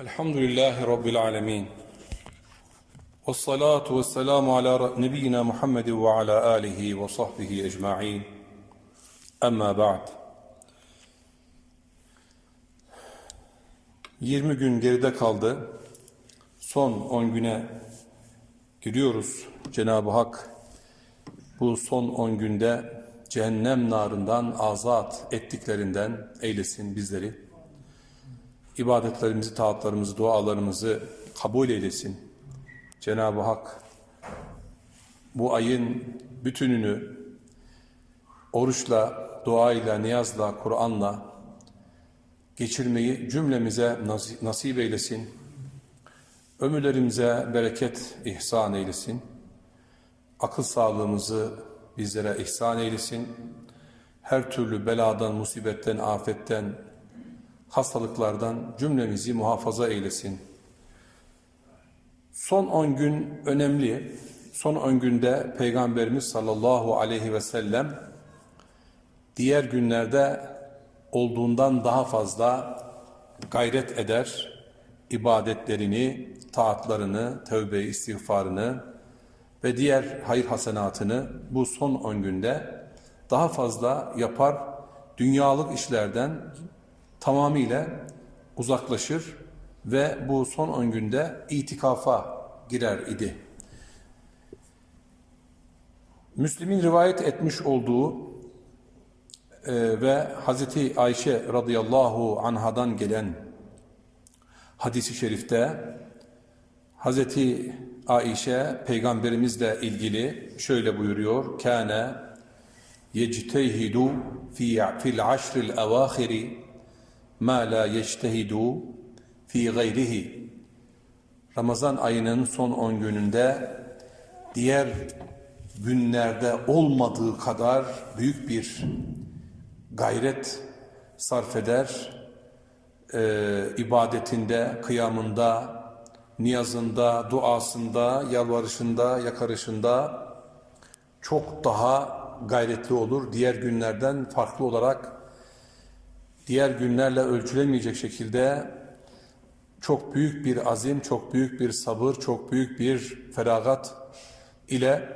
Elhamdülillahi Rabbil alemin. Ve salatu ve selamu ala nebiyyina Muhammed ve ala alihi ve sahbihi ecma'in. Amma ba'd. 20 gün geride kaldı. Son 10 güne giriyoruz. Cenab-ı Hak bu son 10 günde cehennem narından azat ettiklerinden eylesin bizleri ibadetlerimizi, taatlarımızı, dualarımızı kabul eylesin. Cenab-ı Hak bu ayın bütününü oruçla, duayla, niyazla, Kur'an'la geçirmeyi cümlemize nasip eylesin. Ömürlerimize bereket ihsan eylesin. Akıl sağlığımızı bizlere ihsan eylesin. Her türlü beladan, musibetten, afetten, hastalıklardan cümlemizi muhafaza eylesin. Son 10 gün önemli. Son 10 günde Peygamberimiz sallallahu aleyhi ve sellem diğer günlerde olduğundan daha fazla gayret eder, ibadetlerini, taatlarını, tövbe istiğfarını ve diğer hayır hasenatını bu son 10 günde daha fazla yapar, dünyalık işlerden tamamıyla uzaklaşır ve bu son 10 günde itikafa girer idi. Müslim'in rivayet etmiş olduğu e, ve Hazreti Ayşe radıyallahu anhadan gelen hadisi şerifte Hazreti Ayşe peygamberimizle ilgili şöyle buyuruyor. Kâne yectehidu fi fil aşril evâhiri ma la yeçtehidu fi gayrihi. Ramazan ayının son 10 gününde diğer günlerde olmadığı kadar büyük bir gayret sarf eder. Ee, ibadetinde, kıyamında, niyazında, duasında, yalvarışında, yakarışında çok daha gayretli olur. Diğer günlerden farklı olarak diğer günlerle ölçülemeyecek şekilde çok büyük bir azim, çok büyük bir sabır, çok büyük bir feragat ile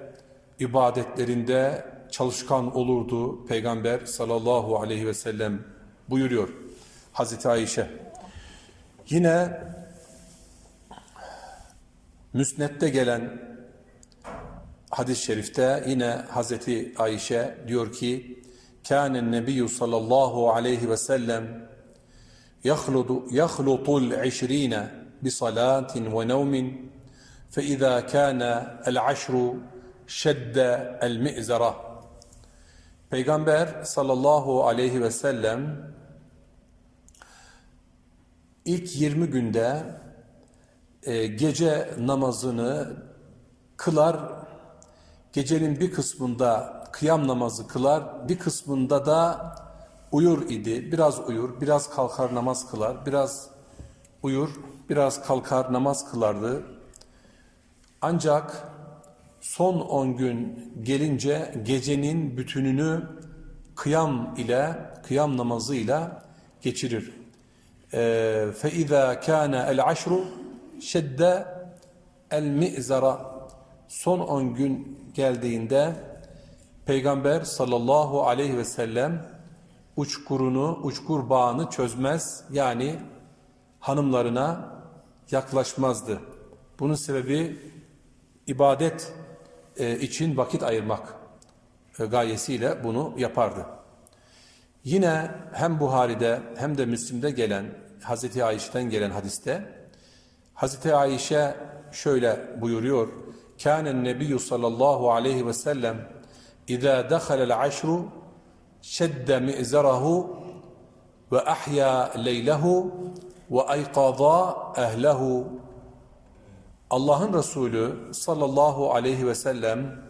ibadetlerinde çalışkan olurdu. Peygamber sallallahu aleyhi ve sellem buyuruyor Hazreti Ayşe. Yine Müsnet'te gelen hadis-i şerifte yine Hazreti Ayşe diyor ki كان النبي صلى الله عليه وسلم يخلط, يخلط العشرين بصلاة ونوم فإذا كان العشر شد المئزرة Peygamber sallallahu aleyhi ve sellem ilk 20 günde e, gece namazını kılar, gecenin bir kısmında kıyam namazı kılar, bir kısmında da uyur idi. Biraz uyur, biraz kalkar namaz kılar, biraz uyur, biraz kalkar namaz kılardı. Ancak son on gün gelince gecenin bütününü kıyam ile, kıyam namazıyla geçirir. فَاِذَا كَانَ الْعَشْرُ شَدَّ الْمِئْزَرَ Son on gün geldiğinde Peygamber sallallahu aleyhi ve sellem uçkurunu, uçkur bağını çözmez. Yani hanımlarına yaklaşmazdı. Bunun sebebi ibadet e, için vakit ayırmak e, gayesiyle bunu yapardı. Yine hem Buhari'de hem de Müslim'de gelen Hazreti Ayşe'den gelen hadiste Hazreti Ayşe şöyle buyuruyor. Kânen nebiyyü sallallahu aleyhi ve sellem Aşru şedde mi'zarahu ve ahya leylehu ve ayqaza ehlehu Allah'ın Resulü sallallahu aleyhi ve sellem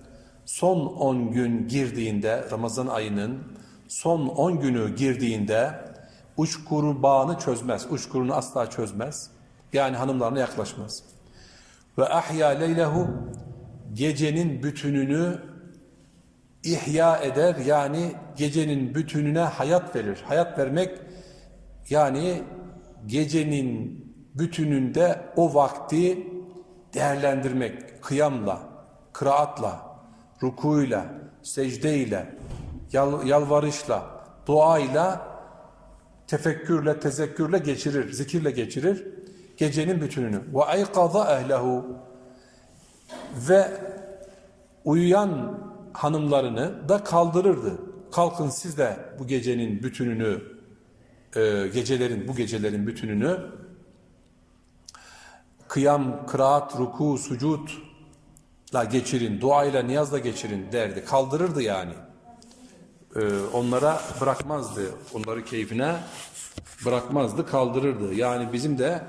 son 10 gün girdiğinde Ramazan ayının son 10 günü girdiğinde uçkurun bağını çözmez. Uçkurunu asla çözmez. Yani hanımlarına yaklaşmaz. Ve ahya leylehu gecenin bütününü ihya eder yani gecenin bütününe hayat verir. Hayat vermek yani gecenin bütününde o vakti değerlendirmek, kıyamla, kıraatla, rukuyla, secdeyle, yal, yalvarışla, duayla, tefekkürle, tezekkürle geçirir, zikirle geçirir gecenin bütününü. Ve ayqaza ehlehu ve uyuyan hanımlarını da kaldırırdı. Kalkın siz de bu gecenin bütününü, e, gecelerin, bu gecelerin bütününü kıyam, kıraat, ruku, sucutla geçirin, duayla, niyazla geçirin derdi. Kaldırırdı yani. Ee, onlara bırakmazdı. Onları keyfine bırakmazdı, kaldırırdı. Yani bizim de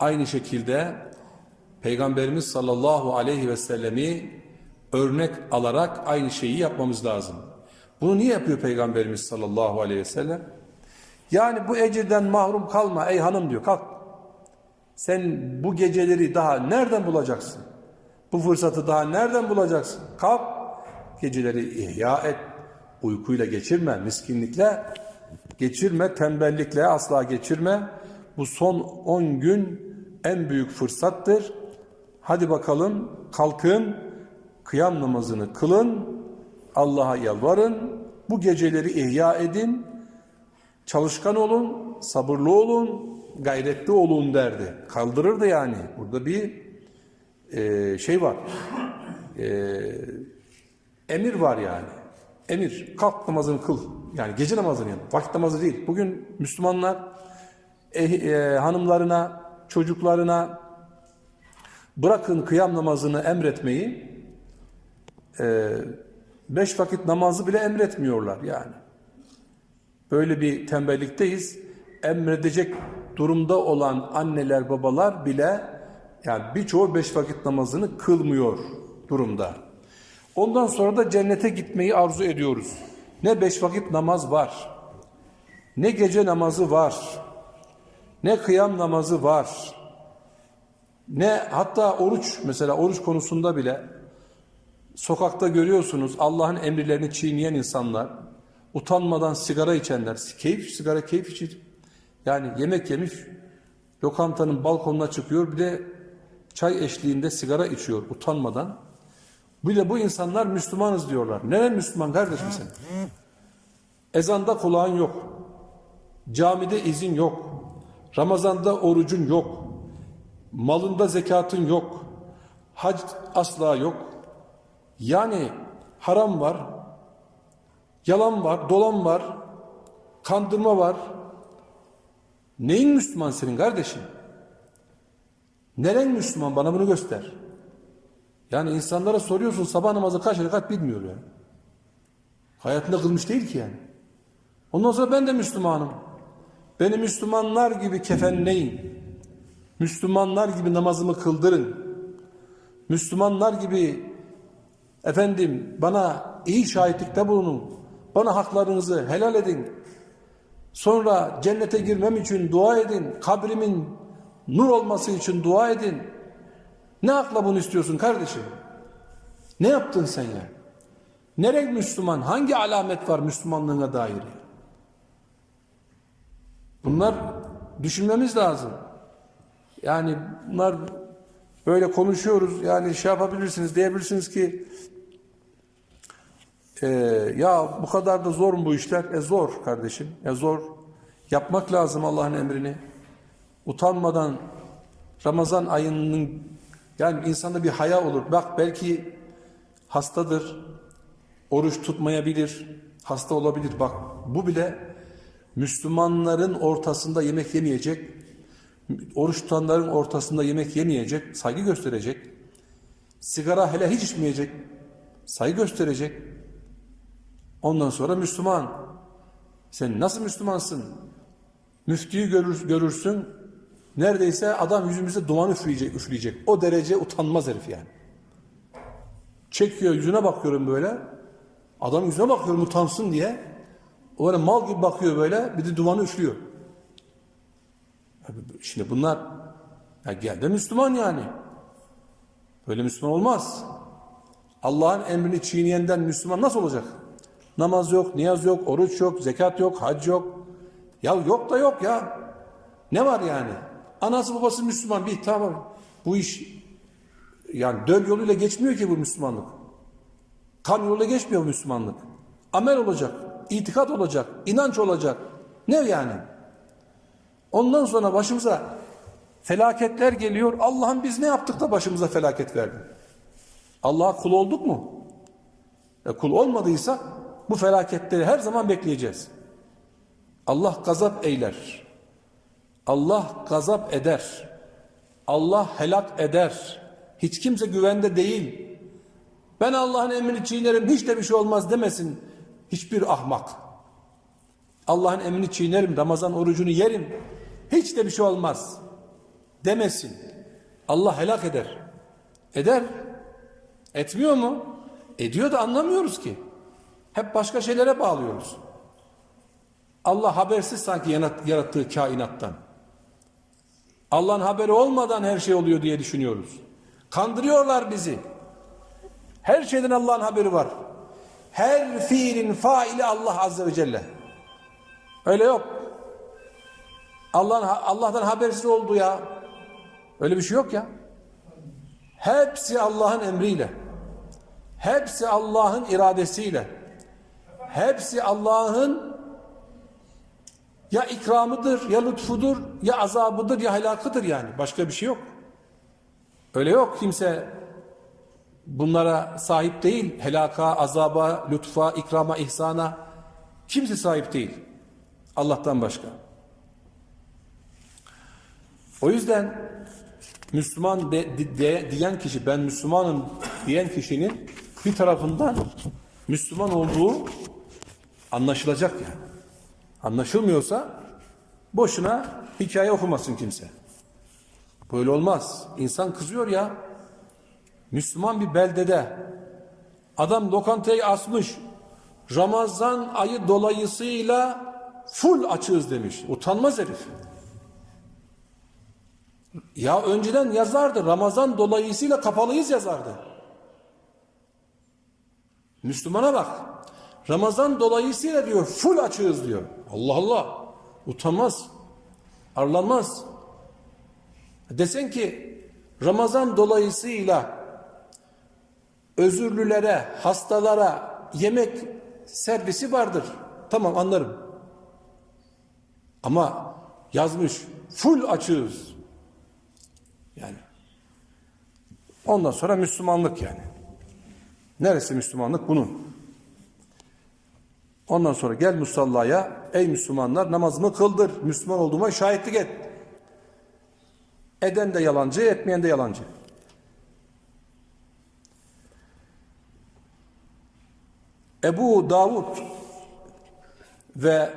aynı şekilde Peygamberimiz sallallahu aleyhi ve sellemi örnek alarak aynı şeyi yapmamız lazım. Bunu niye yapıyor Peygamberimiz sallallahu aleyhi ve sellem? Yani bu ecirden mahrum kalma ey hanım diyor. Kalk sen bu geceleri daha nereden bulacaksın? Bu fırsatı daha nereden bulacaksın? Kalk, geceleri ihya et. Uykuyla geçirme, miskinlikle geçirme, tembellikle asla geçirme. Bu son 10 gün en büyük fırsattır. Hadi bakalım kalkın, kıyam namazını kılın, Allah'a yalvarın, bu geceleri ihya edin, çalışkan olun, sabırlı olun, gayretli olun derdi. Kaldırırdı yani. Burada bir e, şey var. E, emir var yani. Emir. Kalk namazını kıl. Yani gece namazını yani. Vakit namazı değil. Bugün Müslümanlar e, e, hanımlarına, çocuklarına bırakın kıyam namazını emretmeyi e, beş vakit namazı bile emretmiyorlar yani. Böyle bir tembellikteyiz. Emredecek durumda olan anneler babalar bile yani birçoğu beş vakit namazını kılmıyor durumda. Ondan sonra da cennete gitmeyi arzu ediyoruz. Ne beş vakit namaz var, ne gece namazı var, ne kıyam namazı var, ne hatta oruç mesela oruç konusunda bile sokakta görüyorsunuz Allah'ın emirlerini çiğneyen insanlar, utanmadan sigara içenler, keyif sigara keyif içir. Yani yemek yemiş, lokantanın balkonuna çıkıyor bir de çay eşliğinde sigara içiyor utanmadan. Bir de bu insanlar Müslümanız diyorlar. Neren Müslüman kardeşim sen? Ezanda kulağın yok. Camide izin yok. Ramazanda orucun yok. Malında zekatın yok. Hac asla yok. Yani haram var. Yalan var, dolan var. Kandırma var. Neyin Müslüman senin kardeşim? Neren Müslüman bana bunu göster. Yani insanlara soruyorsun sabah namazı kaç rekat bilmiyor yani. Hayatında kılmış değil ki yani. Ondan sonra ben de Müslümanım. Beni Müslümanlar gibi kefenleyin. Müslümanlar gibi namazımı kıldırın. Müslümanlar gibi efendim bana iyi şahitlikte bulunun. Bana haklarınızı helal edin. Sonra cennete girmem için dua edin. Kabrimin nur olması için dua edin. Ne akla bunu istiyorsun kardeşim? Ne yaptın sen ya? Nereye Müslüman? Hangi alamet var Müslümanlığına dair? Bunlar düşünmemiz lazım. Yani bunlar böyle konuşuyoruz. Yani şey yapabilirsiniz diyebilirsiniz ki e, ya bu kadar da zor mu bu işler? E zor kardeşim. E zor. Yapmak lazım Allah'ın emrini. Utanmadan Ramazan ayının yani insanda bir haya olur. Bak belki hastadır. Oruç tutmayabilir. Hasta olabilir. Bak bu bile Müslümanların ortasında yemek yemeyecek. Oruç tutanların ortasında yemek yemeyecek. Saygı gösterecek. Sigara hele hiç içmeyecek. Saygı gösterecek. Ondan sonra Müslüman. Sen nasıl Müslümansın? Müftüyü görür, görürsün. Neredeyse adam yüzümüze duman üfleyecek, üfleyecek. O derece utanmaz herif yani. Çekiyor yüzüne bakıyorum böyle. Adam yüzüne bakıyorum utansın diye. O böyle mal gibi bakıyor böyle. Bir de dumanı üflüyor. Şimdi bunlar ya gel de Müslüman yani. Böyle Müslüman olmaz. Allah'ın emrini çiğneyenden Müslüman nasıl olacak? Namaz yok, niyaz yok, oruç yok, zekat yok, hac yok. Ya yok da yok ya. Ne var yani? Anası babası Müslüman. Bir tamam. Bu iş yani döl yoluyla geçmiyor ki bu Müslümanlık. Kan yoluyla geçmiyor Müslümanlık. Amel olacak, itikat olacak, inanç olacak. Ne yani? Ondan sonra başımıza felaketler geliyor. Allah'ım biz ne yaptık da başımıza felaket verdi? Allah'a kul olduk mu? E, kul olmadıysa bu felaketleri her zaman bekleyeceğiz. Allah gazap eyler. Allah gazap eder. Allah helak eder. Hiç kimse güvende değil. Ben Allah'ın emrini çiğnerim hiç de bir şey olmaz demesin hiçbir ahmak. Allah'ın emrini çiğnerim, Ramazan orucunu yerim. Hiç de bir şey olmaz demesin. Allah helak eder. Eder. Etmiyor mu? Ediyor da anlamıyoruz ki. Hep başka şeylere bağlıyoruz. Allah habersiz sanki yarattığı kainattan. Allah'ın haberi olmadan her şey oluyor diye düşünüyoruz. Kandırıyorlar bizi. Her şeyden Allah'ın haberi var. Her fiilin faili Allah Azze ve Celle. Öyle yok. Allah'ın Allah'tan habersiz oldu ya. Öyle bir şey yok ya. Hepsi Allah'ın emriyle. Hepsi Allah'ın iradesiyle. Hepsi Allah'ın ya ikramıdır, ya lütfudur, ya azabıdır, ya helakıdır yani. Başka bir şey yok. Öyle yok kimse bunlara sahip değil. Helaka, azaba, lütfa, ikrama, ihsana kimse sahip değil. Allah'tan başka. O yüzden Müslüman de, de, diyen kişi, ben Müslümanım diyen kişinin bir tarafından Müslüman olduğu anlaşılacak yani. Anlaşılmıyorsa boşuna hikaye okumasın kimse. Böyle olmaz. İnsan kızıyor ya. Müslüman bir beldede adam lokantayı asmış. Ramazan ayı dolayısıyla full açığız demiş. Utanmaz herif. Ya önceden yazardı. Ramazan dolayısıyla kapalıyız yazardı. Müslümana bak. Ramazan dolayısıyla diyor full açığız diyor. Allah Allah. Utanmaz. Arlanmaz. Desen ki Ramazan dolayısıyla özürlülere, hastalara yemek servisi vardır. Tamam anlarım. Ama yazmış full açığız. Yani ondan sonra Müslümanlık yani. Neresi Müslümanlık bunun? Ondan sonra gel musallaya ey Müslümanlar namazımı kıldır. Müslüman olduğuma şahitlik et. Eden de yalancı, etmeyen de yalancı. Ebu Davud ve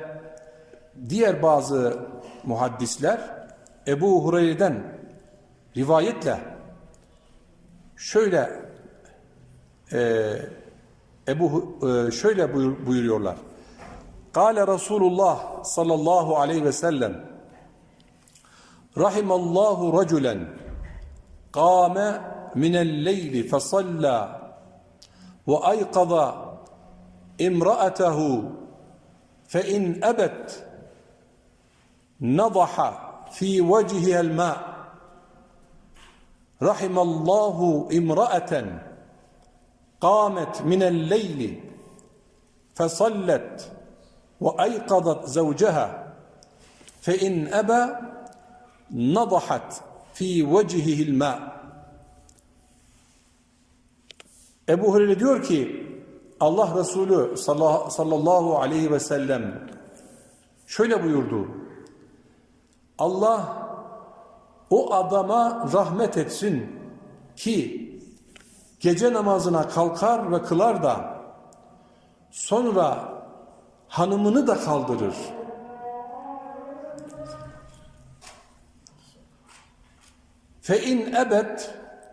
diğer bazı muhaddisler Ebu Hureyre'den rivayetle şöyle e, Ebu e, şöyle buyur, buyuruyorlar. Kale Resulullah sallallahu aleyhi ve sellem Rahimallahu raculen kâme minel leyli fesallâ ve ayqaza imra'atehu fe in ebet nadaha fi vecihel ma' rahimallahu imra'aten قامت من الليل فصلت وايقظت زوجها فان ابى نضحت في وجهه الماء Ebu Hureyre diyor ki Allah Resulü sallallahu aleyhi ve sellem şöyle buyurdu. Allah o adama rahmet etsin ki gece namazına kalkar ve kılar da sonra hanımını da kaldırır. Fe in ebed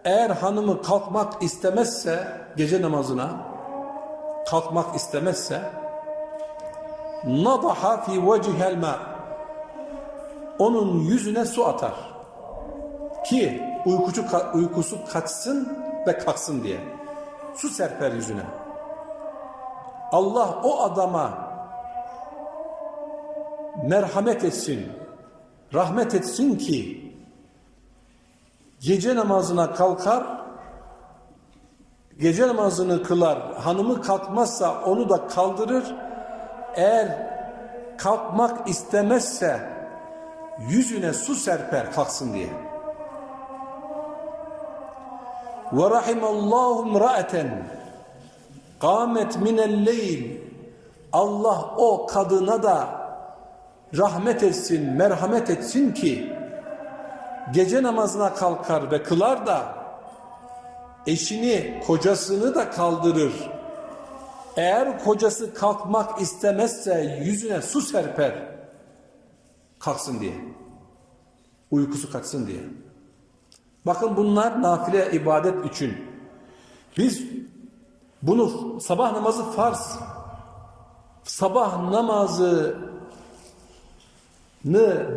eğer hanımı kalkmak istemezse gece namazına kalkmak istemezse nadaha fi vecihel ma onun yüzüne su atar ki uykucu, uykusu kaçsın ve kalksın diye. Su serper yüzüne. Allah o adama merhamet etsin, rahmet etsin ki gece namazına kalkar, gece namazını kılar, hanımı kalkmazsa onu da kaldırır, eğer kalkmak istemezse yüzüne su serper kalksın diye. Ve rahimallahu imra'eten Kâmet minel leyl. Allah o kadına da rahmet etsin, merhamet etsin ki gece namazına kalkar ve kılar da eşini, kocasını da kaldırır. Eğer kocası kalkmak istemezse yüzüne su serper. Kalksın diye. Uykusu kaçsın diye. Bakın bunlar nafile ibadet için. Biz bunu sabah namazı farz. Sabah namazını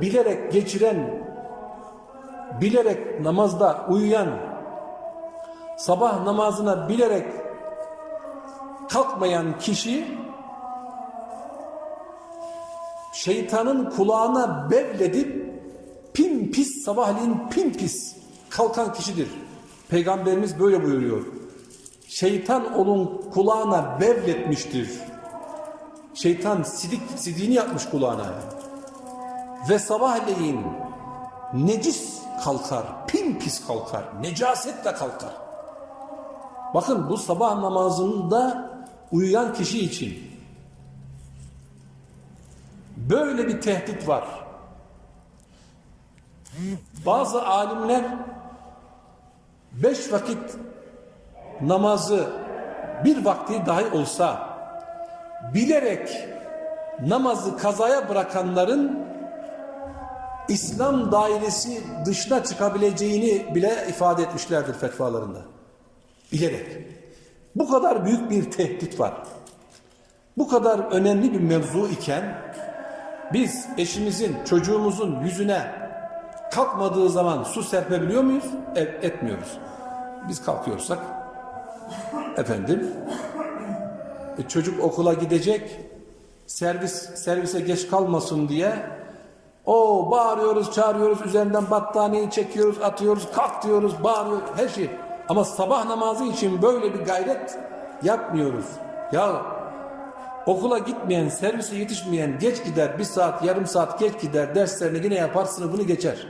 bilerek geçiren, bilerek namazda uyuyan, sabah namazına bilerek kalkmayan kişi şeytanın kulağına bevledip pim pis sabahleyin pim kalkan kişidir. Peygamberimiz böyle buyuruyor şeytan onun kulağına bevletmiştir. Şeytan sidik, sidiğini yapmış kulağına. Ve sabahleyin necis kalkar, pin pis kalkar, necasetle kalkar. Bakın bu sabah namazında uyuyan kişi için böyle bir tehdit var. Bazı alimler beş vakit namazı bir vakti dahi olsa bilerek namazı kazaya bırakanların İslam dairesi dışına çıkabileceğini bile ifade etmişlerdir fetvalarında. Bilerek. Bu kadar büyük bir tehdit var. Bu kadar önemli bir mevzu iken biz eşimizin, çocuğumuzun yüzüne kalkmadığı zaman su serpebiliyor muyuz? E, etmiyoruz. Biz kalkıyorsak efendim e, çocuk okula gidecek servis servise geç kalmasın diye o bağırıyoruz çağırıyoruz üzerinden battaniyeyi çekiyoruz atıyoruz kalk diyoruz bağırıyoruz her şey ama sabah namazı için böyle bir gayret yapmıyoruz ya okula gitmeyen servise yetişmeyen geç gider bir saat yarım saat geç gider derslerini yine yapar sınıfını geçer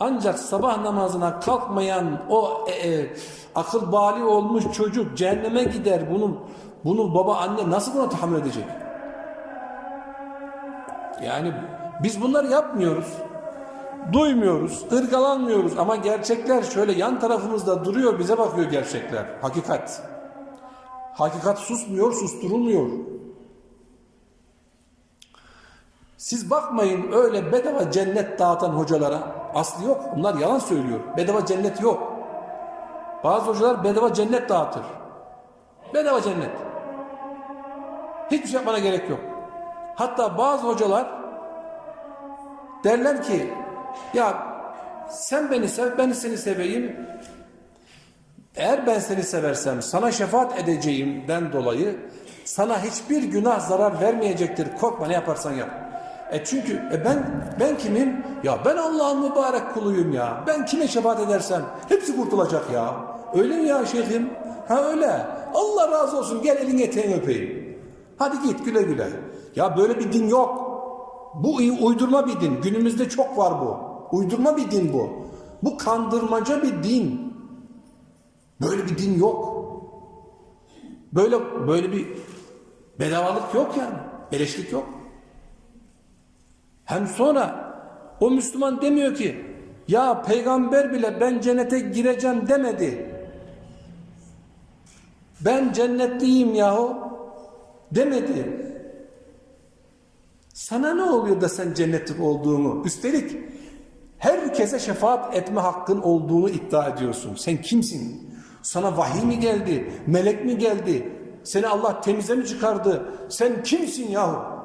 ancak sabah namazına kalkmayan o e, e, akıl bali olmuş çocuk cehenneme gider. Bunun bunu baba anne nasıl buna tahammül edecek? Yani biz bunları yapmıyoruz. Duymuyoruz, ırgalanmıyoruz ama gerçekler şöyle yan tarafımızda duruyor, bize bakıyor gerçekler. Hakikat. Hakikat susmuyor, susturulmuyor. Siz bakmayın öyle bedava cennet dağıtan hocalara. Aslı yok. Bunlar yalan söylüyor. Bedava cennet yok. Bazı hocalar bedava cennet dağıtır. Bedava cennet. Hiçbir şey yapmana gerek yok. Hatta bazı hocalar derler ki ya sen beni sev, ben seni seveyim. Eğer ben seni seversem sana şefaat edeceğimden dolayı sana hiçbir günah zarar vermeyecektir. Korkma ne yaparsan yap. E çünkü e ben ben kimim? Ya ben Allah'ın mübarek kuluyum ya. Ben kime şefaat edersem hepsi kurtulacak ya. Öyle mi ya şeyhim? Ha öyle. Allah razı olsun gel elin eteğini öpeyim. Hadi git güle güle. Ya böyle bir din yok. Bu uydurma bir din. Günümüzde çok var bu. Uydurma bir din bu. Bu kandırmaca bir din. Böyle bir din yok. Böyle böyle bir bedavalık yok yani. Beleşlik yok. Hem sonra o Müslüman demiyor ki ya peygamber bile ben cennete gireceğim demedi. Ben cennetliyim yahu demedi. Sana ne oluyor da sen cennetlik olduğunu üstelik herkese şefaat etme hakkın olduğunu iddia ediyorsun. Sen kimsin? Sana vahiy mi geldi? Melek mi geldi? Seni Allah temize mi çıkardı? Sen kimsin yahu?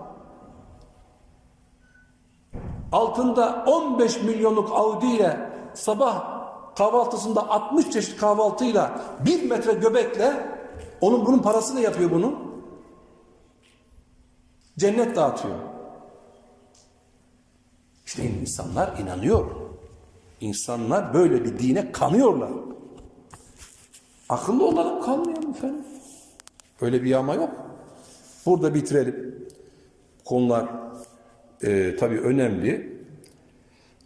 Altında 15 milyonluk Audi ile sabah kahvaltısında 60 çeşit kahvaltıyla bir metre göbekle onun bunun parasını yapıyor bunu. Cennet dağıtıyor. İşte insanlar inanıyor. İnsanlar böyle bir dine kanıyorlar. Akıllı olalım kanmayalım efendim. Öyle bir yağma yok. Burada bitirelim. Konular e, tabii önemli.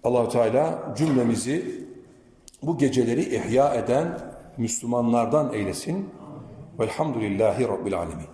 Allahu Teala cümlemizi bu geceleri ihya eden Müslümanlardan eylesin. Velhamdülillahi Rabbil Alemin.